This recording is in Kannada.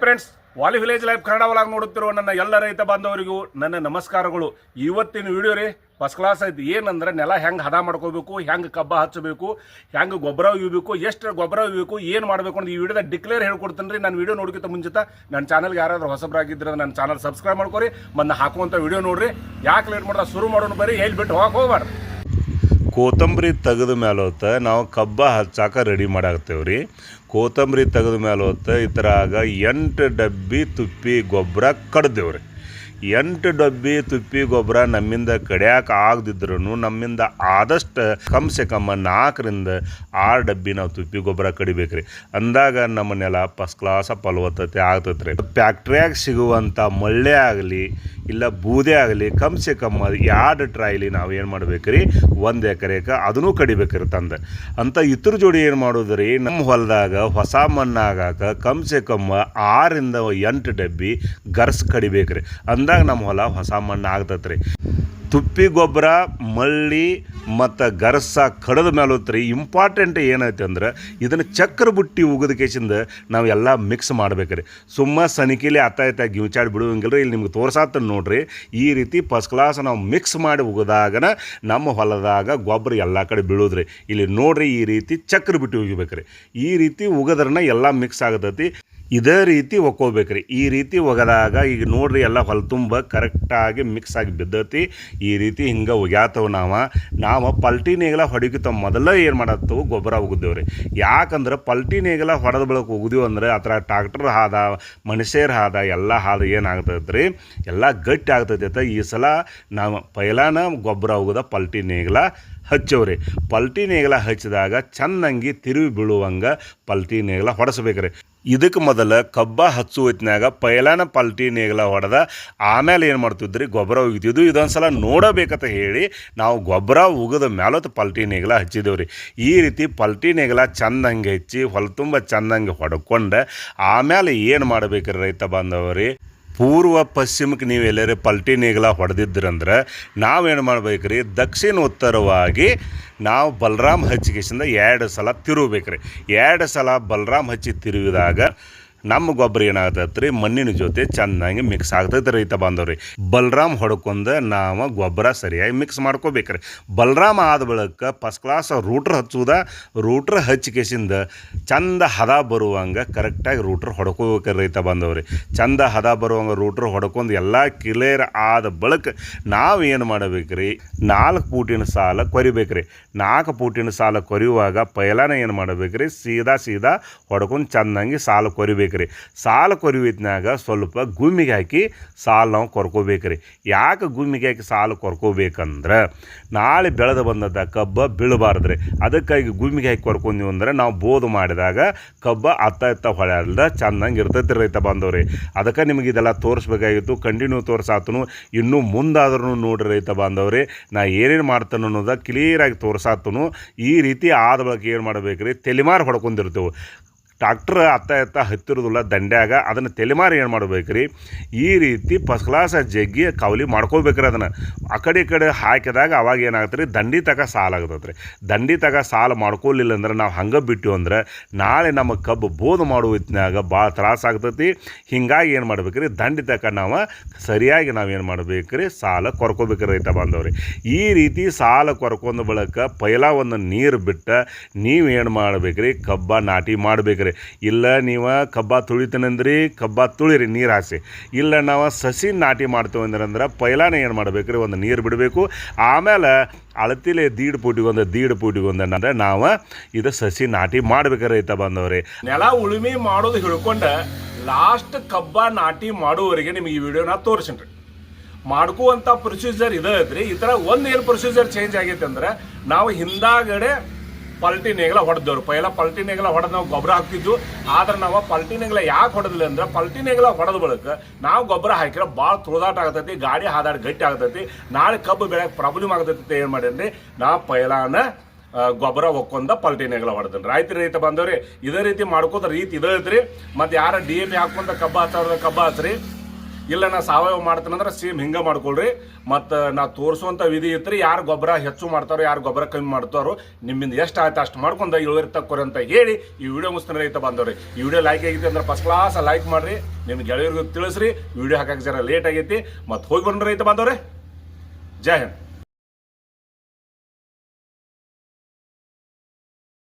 ಫ್ರೆಂಡ್ಸ್ ವಾಲಿ ವಿಲೇಜ್ ಲೈಫ್ ಕನ್ನಡ ಒಳಗೆ ನೋಡುತ್ತಿರುವ ನನ್ನ ಎಲ್ಲ ರೈತ ಬಾಂಧವರಿಗೂ ನನ್ನ ನಮಸ್ಕಾರಗಳು. ಇವತ್ತಿನ ವಿಡಿಯೋ ರೀ ಫಸ್ಟ್ ಕ್ಲಾಸ್ ಐತಿ. ಏನಂದ್ರೆ ನೆಲ ಹೆಂಗೆ ಹದ ಮಾಡ್ಕೋಬೇಕು, ಹೆಂಗೆ ಕಬ್ಬ ಹಚ್ಚಬೇಕು, ಹೆಂಗೆ ಗೊಬ್ಬರ ಉಯ್ಬೇಕು ಎಷ್ಟು ಗೊಬ್ಬರ ಇವ್ಬೇಕು ಏನು ಮಾಡಬೇಕು ಅಂತ ಈ ವಿಡಿಯೋದ ಡಿಕ್ಲೇರ್ ಹೇಳ್ಕೊಡ್ತೀನಿ ರೀ. ನಾನು ವಿಡಿಯೋ ನೋಡ್ಕಿಂತ ಮುಂಚಿತ ನನ್ನ ಚಾನಲ್ಗೆ ಯಾರಾದ್ರೂ ಹೊಸಬ್ರಾಗಿದ್ರೆ ನನ್ನ ಚಾನಲ್ ಸಬ್ಸ್ಕ್ರೈಬ್ ಮಾಡ್ಕೊರಿ. ಮತ್ತು ಹಾಕುವಂಥ ವಿಡಿಯೋ ನೋಡ್ರಿ. ಯಾಕೆ ಲೇಟ್ ಮಾಡ್ದ? ಶುರು ಮಾಡೋಣ ಬರೀ ಹೇಳ್ಬಿಟ್ಟು ಹೋಗಿ ಹೋಗ್ಬಾರ್ದು ಕೊತ್ತಂಬರಿ ತೆಗೆದ ಮೇಲೆ ಹೊತ್ತ ನಾವು ಕಬ್ಬ ಹಚ್ಚಾಕ ರೆಡಿ ಮಾಡಾಕ್ತೇವೆ ರೀ. ಕೊತ್ತಂಬರಿ ತೆಗೆದ ಮೇಲೆ ಹೊತ್ತ ಈ ಥರ ಆಗ ಎಂಟು ಡಬ್ಬಿ ತುಪ್ಪಿ ಗೊಬ್ಬರ ಕಡ್ದೇವ್ರಿ ಎಂಟು ಡಬ್ಬಿ ತುಪ್ಪಿ ಗೊಬ್ಬರ ನಮ್ಮಿಂದ ಕಡಿಯಾಕ ಆಗದಿದ್ರು ನಮ್ಮಿಂದ ಆದಷ್ಟು ಕಮ್ಸೆ ಕಮ್ಮ ನಾಲ್ಕರಿಂದ ಆರು ಡಬ್ಬಿ ನಾವು ತುಪ್ಪಿ ಗೊಬ್ಬರ ಕಡಿಬೇಕ್ರಿ. ಅಂದಾಗ ನಮ್ಮ ನೆಲ ಫಸ್ಟ್ ಕ್ಲಾಸ ಫಲವತ್ತತೆ ಆಗ್ತೈತೆ ರೀ ಫ್ಯಾಕ್ಟ್ರಿಯಾಗ ಸಿಗುವಂಥ ಮಳ್ಳೆ ಆಗಲಿ, ಇಲ್ಲ ಬೂದೆ ಆಗಲಿ, ಕಮ್ಸೆ ಕಮ್ಮ ಎರಡು ಟ್ರಾಯ್ಲಿ ನಾವು ಏನು ಮಾಡ್ಬೇಕ್ರಿ? ಒಂದು ಎಕರೆಗೆ ಅದನ್ನೂ ಕಡಿಬೇಕ್ರಿ ತಂದು. ಅಂತ ಇತರ ಜೋಡಿ ಏನು ಮಾಡೋದ್ರಿ? ನಮ್ಮ ಹೊಲದಾಗ ಹೊಸ ಮಣ್ಣಾಗಾಕ ಕಮ್ಸೆ ಕಮ್ಮ ಆರಿಂದ ಎಂಟು ಡಬ್ಬಿ ಗರ್ಸ್ ಕಡಿಬೇಕ್ರಿ. ಅಂದಾಗ ನಮ್ಮ ಹೊಲ ಹೊಸ ಮಣ್ಣು ಆಗ್ತೈತೆ ರೀ ತುಪ್ಪಿ ಗೊಬ್ಬರ ಮಳ್ಳಿ ಮತ್ತು ಗರಸ ಕಡದ ಮೇಲೆ ರೀ ಇಂಪಾರ್ಟೆಂಟ್ ಏನೈತೆ ಅಂದ್ರೆ ಇದನ್ನು ಚಕ್ರ ಬುಟ್ಟಿ ಉಗಿದ ಕೇಸಿಂದ ನಾವು ಎಲ್ಲ ಮಿಕ್ಸ್ ಮಾಡ್ಬೇಕ್ರಿ. ಸುಮ್ಮ ಸನಿಕಿಲಿ ಅತ್ತ ಇತ್ತ ಗಿವ್ಚಾಡಿ ಬಿಡುವಂಗಿಲ್ಲ ಇಲ್ಲಿ ನಿಮ್ಗೆ ತೋರ್ಸಾತ ನೋಡ್ರಿ. ಈ ರೀತಿ ಫಸ್ಟ್ ಕ್ಲಾಸ್ ನಾವು ಮಿಕ್ಸ್ ಮಾಡಿ ಉಗಿದಾಗನ ನಮ್ಮ ಹೊಲದಾಗ ಗೊಬ್ಬರ ಎಲ್ಲ ಕಡೆ ಬೀಳೋದ್ರಿ. ಇಲ್ಲಿ ನೋಡ್ರಿ ಈ ರೀತಿ ಚಕ್ರ ಬಿಟ್ಟು ಉಗಿಬೇಕ್ರಿ. ಈ ರೀತಿ ಉಗದ್ರನ್ನ ಎಲ್ಲ ಮಿಕ್ಸ್ ಆಗತೈತಿ. ಇದೇ ರೀತಿ ಒಕ್ಕೋಬೇಕ್ರಿ. ಈ ರೀತಿ ಒಗದಾಗ ಈಗ ನೋಡ್ರಿ ಎಲ್ಲ ಹೊಲ ತುಂಬ ಕರೆಕ್ಟಾಗಿ ಮಿಕ್ಸ್ ಆಗಿ ಬಿದ್ದತಿ. ಈ ರೀತಿ ಹಿಂಗೆ ಒಗ್ಯಾತವು ನಾವು. ನಾವು ಪಲ್ಟಿ ನೇಗಲ ಹೊಡಿಕಿತ ಮೊದಲೇ ಏನು ಮಾಡತ್ತವು ಗೊಬ್ಬರ ಉಗಿದೇವ್ರಿ ಯಾಕಂದ್ರೆ ಪಲ್ಟಿ ನೇಗಲ ಹೊಡೆದ ಬಳಕೆ ಉಗಿದೀವಿ ಅಂದರೆ ಆ ಟ್ರಾಕ್ಟರ್ ಹಾದ, ಮನುಷ್ಯರ ಹಾದ, ಎಲ್ಲ ಹಾದ ಏನಾಗ್ತೈತೆ ರೀ ಎಲ್ಲ ಗಟ್ಟಿ ಆಗ್ತೈತೆ ಈ ಸಲ ನಾವು ಪೈಲಾನ ಗೊಬ್ಬರ ಉಗಿದ ಪಲ್ಟಿ ನೇಗಲ ಹಚ್ಚವ್ರಿ. ಪಲ್ಟಿ ನೇಗಲ ಹಚ್ಚಿದಾಗ ಚೆನ್ನಂಗಿ ತಿರುವಿ ಬೀಳುವಂಗೆ ಪಲ್ಟಿ ನೇಗಲ ಹೊಡೆಸ್ಬೇಕ್ರಿ. ಇದಕ್ಕೆ ಮೊದಲು ಕಬ್ಬ ಹಚ್ಚು ಹೊತ್ತಿನಾಗ ಪೈಲಾನ ಪಲ್ಟಿ ನೇಗಲ ಹೊಡೆದ ಆಮೇಲೆ ಏನು ಮಾಡ್ತಿದ್ರಿ? ಗೊಬ್ಬರ ಉಗಿದಿದ್ದು ಇದೊಂದು ಸಲ ನೋಡಬೇಕಂತ ಹೇಳಿ ನಾವು ಗೊಬ್ಬರ ಉಗಿದ ಮ್ಯಾಲತ್ತು ಪಲ್ಟಿ ನೇಗಲ ಹಚ್ಚಿದೇವ್ರಿ. ಈ ರೀತಿ ಪಲ್ಟಿ ನೇಗಲ ಚಂದಂಗೆ ಹಚ್ಚಿ ಹೊಲ ತುಂಬ ಚಂದಂಗೆ ಹೊಡ್ಕೊಂಡು ಆಮೇಲೆ ಏನು ಮಾಡ್ಬೇಕ್ರಿ ರೈತ ಬಾಂಧವರಿ? ಪೂರ್ವ ಪಶ್ಚಿಮಕ್ಕೆ ನೀವು ಎಲ್ಲರೇ ಪಲ್ಟಿ ನೇಗಿಲ ಹೊಡೆದಿದ್ರಂದ್ರೆ ನಾವೇನು ಮಾಡ್ಬೇಕ್ರಿ? ದಕ್ಷಿಣ ಉತ್ತರವಾಗಿ ನಾವು ಬಲರಾಮ್ ಹಚ್ಚಿಗೆಸಿಂದ ಎರಡು ಸಲ ತಿರುಗಬೇಕ್ರಿ. ಎರಡು ಸಲ ಬಲರಾಮ್ ಹಚ್ಚಿ ತಿರುಗಿದಾಗ ನಮ್ಮ ಗೊಬ್ಬರ ಏನಾಗ್ತೈತೆ ರೀ ಮಣ್ಣಿನ ಜೊತೆ ಚೆನ್ನಾಗಿ ಮಿಕ್ಸ್ ಆಗ್ತೈತೆ ರೈತ ಬಾಂಧವ್ರಿ. ಬಲರಾಮ್ ಹೊಡ್ಕೊಂಡು ನಾವು ಗೊಬ್ಬರ ಸರಿಯಾಗಿ ಮಿಕ್ಸ್ ಮಾಡ್ಕೋಬೇಕ್ರಿ. ಬಲರಾಮ್ ಆದ ಬಳಿಕ ಫಸ್ಟ್ ಕ್ಲಾಸ್ ರೂಟ್ರ್ ಹಚ್ಚುವುದ ರೂಟ್ರ್ ಹಚ್ಚಿಕೆಸಿಂದ ಚಂದ ಹದ ಬರುವಂಗೆ ಕರೆಕ್ಟಾಗಿ ರೂಟ್ರ್ ಹೊಡ್ಕೋಬೇಕ್ರಿ ರೈತ ಬಾಂಧವ್ರಿ. ಚಂದ ಹದ ಬರುವಂಗೆ ರೂಟ್ರ್ ಹೊಡ್ಕೊಂಡು ಎಲ್ಲ ಕ್ಲಿಯರ್ ಆದ ಬಳಿಕ ನಾವು ಏನು ಮಾಡಬೇಕ್ರಿ? ನಾಲ್ಕು ಪೂಟಿನ ಸಾಲ ಕೊರಿಬೇಕ್ರಿ. ನಾಲ್ಕು ಪೂಟಿನ ಸಾಲ ಕೊರಿಯುವಾಗ ಪೈಲಾನ ಏನು ಮಾಡಬೇಕ್ರಿ? ಸೀದಾ ಸೀದಾ ಹೊಡ್ಕೊಂಡು ಚೆನ್ನಾಗಿ ಸಾಲ ಕೊರಿಬೇಕ್ರಿ ಸಾಲ ಕೊರಿಯುವಿದ್ನಾಗ ಸ್ವಲ್ಪ ಗುಮ್ಮಿಗೆ ಹಾಕಿ ಸಾಲ ನಾವು ಕೊರ್ಕೋಬೇಕ್ರಿ. ಯಾಕೆ ಗುಮ್ಮಿಗೆ ಹಾಕಿ ಸಾಲ ಕೊರ್ಕೋಬೇಕಂದ್ರೆ ನಾಳೆ ಬೆಳೆದು ಬಂದದ ಕಬ್ಬ ಬೀಳಬಾರ್ದ್ರಿ. ಅದಕ್ಕಾಗಿ ಗುಮ್ಮಿಗೆ ಹಾಕಿ ಕೊರ್ಕೊಂತೀವಿ ಅಂದ್ರೆ ನಾವು ಬೋದು ಮಾಡಿದಾಗ ಕಬ್ಬ ಅತ್ತ ಇತ್ತ ಹೊಳ್ಯಾಲ್ದ ಚೆನ್ನಾಗಿ ಇರ್ತೈತಿ ರೈತ ಬಾಂಧವ್ರಿ. ಅದಕ್ಕೆ ನಿಮಗೆ ಇದೆಲ್ಲ ತೋರಿಸ್ಬೇಕಾಗಿತ್ತು, ಕಂಟಿನ್ಯೂ ತೋರ್ಸಾತನು. ಇನ್ನೂ ಮುಂದಾದ್ರೂ ನೋಡ್ರಿ ರೈತ ಬಾಂಧವ್ರಿ, ನಾ ಏನೇನು ಮಾಡ್ತಾನೆ ಅನ್ನೋದ ಕ್ಲಿಯರಾಗಿ ತೋರ್ಸಾತನು. ಈ ರೀತಿ ಆದ ಬಳಿಕ ಏನು ಮಾಡಬೇಕ್ರಿ, ತಲೆಮಾರು ಹೊಡ್ಕೊಂಡಿರ್ತೇವೆ. ಟ್ರಾಕ್ಟ್ರ್ ಅತ್ತ ಎತ್ತ ಹತ್ತಿರೋದಿಲ್ಲ ದಂಡ್ಯಾಗ, ಅದನ್ನು ತಲೆಮಾರಿ ಏನು ಮಾಡ್ಬೇಕ್ರಿ ಈ ರೀತಿ ಫಸ್ಟ್ ಕ್ಲಾಸ್ ಜಗ್ಗಿ ಕವಲಿ ಮಾಡ್ಕೋಬೇಕ್ರಿ ಅದನ್ನು. ಆ ಕಡೆ ಕಡೆ ಹಾಕಿದಾಗ ಅವಾಗ ಏನಾಗುತ್ತೆ ರೀ? ದಂಡಿ ತಗ ಸಾಲ ಆಗ್ತದೆ ರೀ. ದಂಡಿ ತಗ ಸಾಲ ಮಾಡ್ಕೊಲಿಲ್ಲ ಅಂದ್ರೆ ನಾವು ಹಂಗೆ ಬಿಟ್ಟು ಅಂದ್ರೆ ನಾಳೆ ನಮ್ಮ ಕಬ್ಬು ಬೋಧು ಮಾಡುವ ಹೊತ್ತಿನಾಗ ಭಾಳ ತ್ರಾಸ ಆಗ್ತೈತಿ. ಹಿಂಗಾಗಿ ಏನು ಮಾಡ್ಬೇಕ್ರಿ ದಂಡಿ ತಕ ನಾವು ಸರಿಯಾಗಿ ನಾವೇನು ಮಾಡ್ಬೇಕ್ರಿ ಸಾಲ ಕೊರ್ಕೋಬೇಕ್ರಿ ರೈತ ಬಾಂಧವ್ರಿ. ಈ ರೀತಿ ಸಾಲ ಕೊರ್ಕೊಂಡ ಬಳಕ ಪೈಲ ಒಂದು ನೀರು ಬಿಟ್ಟು ನೀವು ಏನು ಮಾಡ್ಬೇಕ್ರಿ ಕಬ್ಬ ನಾಟಿ ಇಲ್ಲ ನೀವು ಕಬ್ಬ ತುಳಿತೇನಂದ್ರಿ, ಕಬ್ಬ ತುಳಿರಿ ನೀರು ಹಾಸಿ ಇಲ್ಲ ನಾವು ಸಸಿ ನಾಟಿ ಮಾಡ್ತೇವೆ ಅಂದ್ರೆ ಪೈಲಾನ ಏನು ಮಾಡ್ಬೇಕ್ರಿ? ಒಂದು ನೀರು ಬಿಡಬೇಕು. ಆಮೇಲೆ ಅಳತಿಲೆ ದೀಡ್ ಪೂಟಿಗೊಂದು ದೀಡ್ ಪೂಟಿಗೊಂದು ಅಂದ್ರೆ ನಾವು ಇದು ಸಸಿ ನಾಟಿ ಮಾಡ್ಬೇಕು ರೈತ ಬಂದವ್ರಿ ನೆಲ ಉಳುಮೆ ಮಾಡೋದು ಹೇಳ್ಕೊಂಡ ಲಾಸ್ಟ್ ಕಬ್ಬ ನಾಟಿ ಮಾಡುವವರಿಗೆ ನಿಮಗೆ ಈ ವಿಡಿಯೋನ ತೋರಿಸಿನ್ರಿ. ಮಾಡ್ಕೋವಂಥ ಪ್ರೊಸೀಜರ್ ಇದೆ ಐತ್ರಿ. ಈ ಥರ ಒಂದು ಏನು ಪ್ರೊಸೀಜರ್ ಚೇಂಜ್ ಆಗೈತೆ ಅಂದ್ರೆ ನಾವು ಹಿಂದಾಗಡೆ ಪಲ್ಟಿ ನೇಗಲ ಹೊಡೆದವ್ರು. ಪೈಲ ಪಲ್ಟಿ ನೇಗಲ ಹೊಡೆದು ನಾವು ಗೊಬ್ಬರ ಹಾಕ್ತಿದ್ವು. ಆದ್ರೆ ನಾವು ಪಲ್ಟಿ ನೇಗಲ ಯಾಕೆ ಹೊಡೆದಿಲ್ಲ ಅಂದ್ರೆ ಪಲ್ಟಿ ನೇಗಲ ಹೊಡೆದ ಬಳಿಕ ನಾವು ಗೊಬ್ಬರ ಹಾಕಿದ್ರೆ ಭಾಳ ತುಳಿದಾಟ ಆಗ್ತೈತಿ, ಗಾಡಿ ಹಾದಾಡಿ ಗಟ್ಟಿ ಆಗ್ತೈತಿ, ನಾಳೆ ಕಬ್ಬು ಬೆಳೆಯಕ್ಕೆ ಪ್ರಾಬ್ಲಮ್ ಆಗ್ತೈತಿ ಏನು ಮಾಡೇನಿ ನಾ ಪೈಲಾನ ಗೊಬ್ಬರ ಒಕ್ಕೊಂದ ಪಲ್ಟಿ ನೇಗಲ ಹೊಡೆದ್ರಿ ರೈತ ರೈತ ಬಂದವ್ರಿ ಇದೇ ರೀತಿ ಮಾಡ್ಕೋತ ರೀತಿ ಇದೇ ಐತ್ರಿ ಮತ್ತೆ ಯಾರ ಡಿ ಎ ಪಿ ಹಾಕೊಂಡ ಕಬ್ಬ ಹಾಕ್ತಾರ ಕಬ್ಬ ಹಚ್ರಿ. ಇಲ್ಲ, ನಾ ಸಾವಯವ ಮಾಡ್ತೇನಂದ್ರೆ ಸೇಮ್ ಹಿಂಗೆ ಮಾಡ್ಕೊಳ್ರಿ. ಮತ್ತು, ನಾ ತೋರಿಸುವಂಥ ವಿಧಿ ಇತ್ತು ಯಾರು ಗೊಬ್ಬರ ಹೆಚ್ಚು ಮಾಡ್ತಾರೋ, ಯಾರು ಗೊಬ್ಬರ ಕಮ್ಮಿ ಮಾಡ್ತಾರೋ, ನಿಮ್ಮಿಂದ ಎಷ್ಟು ಆಯ್ತು ಅಷ್ಟು ಮಾಡ್ಕೊಂಡು ಇಳುವರಿ ತಕ್ಕೋರಿ ಅಂತ ಹೇಳಿ ಈ ವಿಡಿಯೋ ಮುಗಿಸ್ತಾನೆ ರೈತ ಬಂದವ್ರಿ ಈ ವಿಡಿಯೋ ಲೈಕ್ ಆಗೈತಿ ಅಂದ್ರೆ ಫಸ್ಟ್ ಕ್ಲಾಸ್ ಲೈಕ್ ಮಾಡ್ರಿ. ನಿಮ್ಮ ಗೆಳೆಯರಿಗೂ ತಿಳಿಸ್ರಿ. ವಿಡಿಯೋ ಹಾಕಕ್ಕೆ ಜರ ಲೇಟ್ ಆಗೈತಿ. ಮತ್ತು ಹೋಗಿ ಬಂದ್ರೆ ರೈತ ಬಂದವ್ರೆ ಜೈ ಹಿಂದ್.